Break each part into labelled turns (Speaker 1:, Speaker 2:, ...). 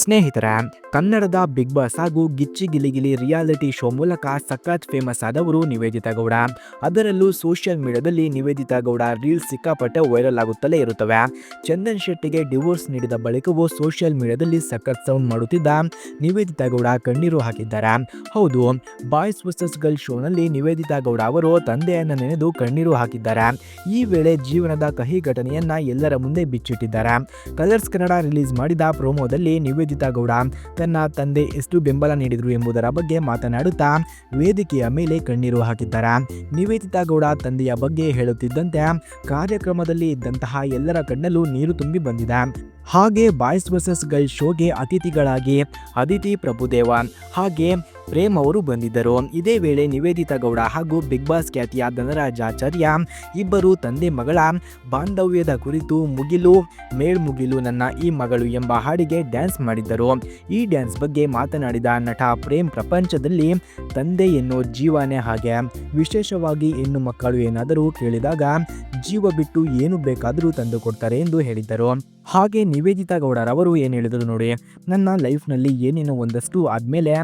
Speaker 1: ಸ್ನೇಹಿತರ, ಕನ್ನಡದ big boss ಹಾಗೂ ಗಿಚ್ಚಿ ಗಿಲಿಗಿಲಿ ರಿಯಾಲಿಟಿ ಶೋ ಮೂಲಕ ಸಖತ್ ಫೇಮಸ್ ಆದವರು ನಿವೇದಿತಾ ಗೌಡ. ಅದರಲ್ಲೂ ಸೋಷಿಯಲ್ ಮೀಡಿಯಾದಲ್ಲಿ ನಿವೇದಿತಾ ಗೌಡ ರೀಲ್ಸ್ ಸಿಕ್ಕಾಪಟ್ಟೆ ವೈರಲ್ ಆಗುತ್ತಲೇ ಇರುತ್ತವೆ. ಚಂದನ್ ಶೆಟ್ಟಿಗೆ ಡಿವೋರ್ಸ್ ನೀಡಿದ ಬಳಿಕವೂ ಸೋಷಿಯಲ್ ಮೀಡಿಯಾದಲ್ಲಿ ಸಖತ್ ಸೌಂಡ್ ಮಾಡುತ್ತಿದ್ದ ನಿವೇದಿತಾ ಗೌಡ ಕಣ್ಣೀರು ಹಾಕಿದ್ದಾರೆ. ಹೌದು ಬಾಯ್ಸ್ ವರ್ಸಸ್ ಗರ್ಲ್ ಶೋನಲ್ಲಿ ನಿವೇದಿತಾ ಗೌಡ ಅವರು ತಂದೆಯನ್ನು ನೆನೆದು ಕಣ್ಣೀರು ಹಾಕಿದ್ದಾರೆ. ಈ ವೇಳೆ ಜೀವನದ ಕಹಿ ಘಟನೆಯನ್ನ ಎಲ್ಲರ ಮುಂದೆ ಬಿಚ್ಚಿಟ್ಟಿದ್ದಾರೆ. ಕಲರ್ಸ್ ಕನ್ನಡ ರಿಲೀಸ್ ಮಾಡಿದ ಪ್ರೋಮೋದಲ್ಲಿ ನಿವೇದಿತಾ ಗೌಡ ತನ್ನ ತಂದೆ ಎಷ್ಟು ಬೆಂಬಲ ನೀಡಿದರು ಎಂಬುದರ ಬಗ್ಗೆ ಮಾತನಾಡುತ್ತಾ ವೇದಿಕೆಯ ಮೇಲೆ ಕಣ್ಣೀರು ಹಾಕಿದ್ದಾರೆ. ನಿವೇದಿತಾ ಗೌಡ ತಂದೆಯ ಬಗ್ಗೆ ಹೇಳುತ್ತಿದ್ದಂತೆ ಕಾರ್ಯಕ್ರಮದಲ್ಲಿ ಇದ್ದಂತಹ ಎಲ್ಲರ ಕಣ್ಣಲ್ಲೂ ನೀರು ತುಂಬಿ ಬಂದಿದೆ. ಹಾಗೆ ಬಾಯ್ಸ್ ವರ್ಸಸ್ ಗರ್ಲ್ ಶೋಗೆ ಅತಿಥಿಗಳಾಗಿ ಅದಿತಿ ಪ್ರಭುದೇವ. ಹಾಗೆ ಪ್ರೇಮ್ ಅವರು ಬಂದಿದ್ದರು. ಇದೇ ವೇಳೆ ನಿವೇದಿತಾ ಗೌಡ ಹಾಗೂ ಬಿಗ್ ಬಾಸ್ ಖ್ಯಾತಿಯ ಧನರಾಜಾಚಾರ್ಯ ಇಬ್ಬರು ತಂದೆ ಮಗಳ ಬಾಂಧವ್ಯದ ಕುರಿತು ಮುಗಿಲು ಮೇಳ್ಮುಗಿಲು ನನ್ನ ಈ ಮಗಳು ಎಂಬ ಹಾಡಿಗೆ ಡ್ಯಾನ್ಸ್ ಮಾಡಿದ್ದರು. ಈ ಡ್ಯಾನ್ಸ್ ಬಗ್ಗೆ ಮಾತನಾಡಿದ ನಟ ಪ್ರೇಮ್ ಪ್ರಪಂಚದಲ್ಲಿ ತಂದೆ ಎನ್ನೋ ಜೀವನೇ ಹಾಗೆ. ವಿಶೇಷವಾಗಿ ಹೆಣ್ಣು ಮಕ್ಕಳು ಏನಾದರೂ ಕೇಳಿದಾಗ ಜೀವ ಬಿಟ್ಟು ಏನು ಬೇಕಾದರೂ ತಂದುಕೊಡ್ತಾರೆ ಎಂದು ಹೇಳಿದ್ದರು. ಹಾಗೆ ನಿವೇದಿತಾ ಗೌಡರವರು ಏನು ಹೇಳಿದರು ನೋಡಿ, ನನ್ನ ಲೈಫ್ನಲ್ಲಿ ಏನೇನೋ ಒಂದಷ್ಟು ಆದಮೇಲೆ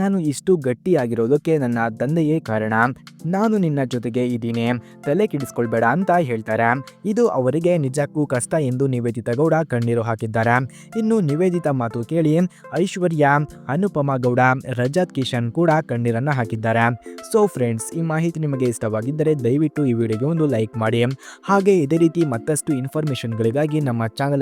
Speaker 1: ನಾನು ಇಷ್ಟು ಗಟ್ಟಿಯಾಗಿರೋದಕ್ಕೆ ನನ್ನ ತಂದೆಯೇ ಕಾರಣ. ನಾನು ನಿನ್ನ ಜೊತೆಗೆ ಇದ್ದೀನಿ. ತಲೆ ಕೆಡಿಸ್ಕೊಳ್ಬೇಡ ಅಂತ ಹೇಳ್ತಾರೆ. ಇದು ಅವರಿಗೆ ನಿಜಕ್ಕೂ ಕಷ್ಟ ಎಂದು ನಿವೇದಿತಾ ಗೌಡ ಕಣ್ಣೀರು ಹಾಕಿದ್ದಾರೆ. ಇನ್ನು ನಿವೇದಿತಾ ಮಾತು ಕೇಳಿ ಐಶ್ವರ್ಯ, ಅನುಪಮಾ ಗೌಡ, ರಜತ್ ಕಿಶನ್ ಕೂಡ ಕಣ್ಣೀರನ್ನು ಹಾಕಿದ್ದಾರೆ. ಸೊ ಫ್ರೆಂಡ್ಸ್ ಈ ಮಾಹಿತಿ ನಿಮಗೆ ಇಷ್ಟವಾಗಿದ್ದರೆ ದಯವಿಟ್ಟು ಈ ವಿಡಿಯೋಗೆ ಒಂದು ಲೈಕ್ ಮಾಡಿ. ಹಾಗೆ ಇದೇ ರೀತಿ ಮತ್ತಷ್ಟು ಇನ್ಫಾರ್ಮೇಷನ್ಗಳಿಗಾಗಿ ನಮ್ಮ